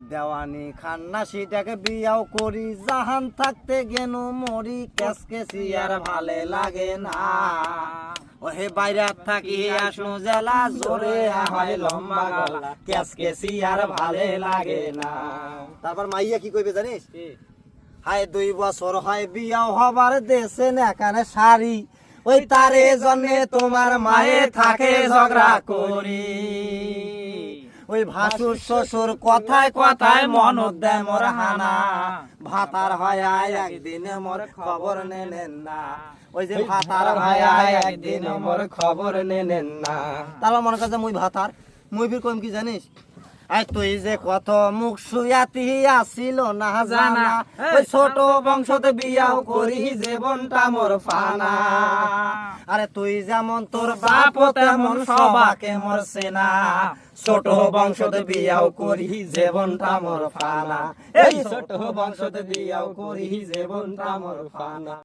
দেওয়ানি খান্না সেটাকে বিয়াও করি জাহান থাকতে গেন মরি কেস কেসি আর ভালে লাগে না। ওহে বাইরে থাকি আসনু জেলা জোরে হয় লম্বা গলা কেস কেসি আর ভালে লাগে না। তারপর মাইয়া কি কইবে জানিস? হায় দুই বছর হয় বিয়াও হবার দেশে নেখানে শাড়ি ওই তারে জন্যে তোমার মায়ে থাকে ঝগড়া করি। ওই ভাসুর শ্বশুর কথায় কথায় মন দেয় মোর হানা। ভাতার হয় একদিন মোর খবর নেনেন না। ওই যে ভাতার আয় একদিন মোর খবর নেনেন না। তারপর মনে করছে মুই ভাতার। মুই ফির কম কি জানিস? আই তুই যে কত মুখ আসিল না জানা। ওই ছোট বংশতে বিয়াও করি জীবনটা মোর ফানা। আরে তুই যেমন তোর বাপ তেমন সবাকে মোর সেনা ছোট বংশতে বিয়াও করি জীবনটা মোর ফানা। এই ছোট বংশতে বিয়াও করি জীবনটা মোর ফানা।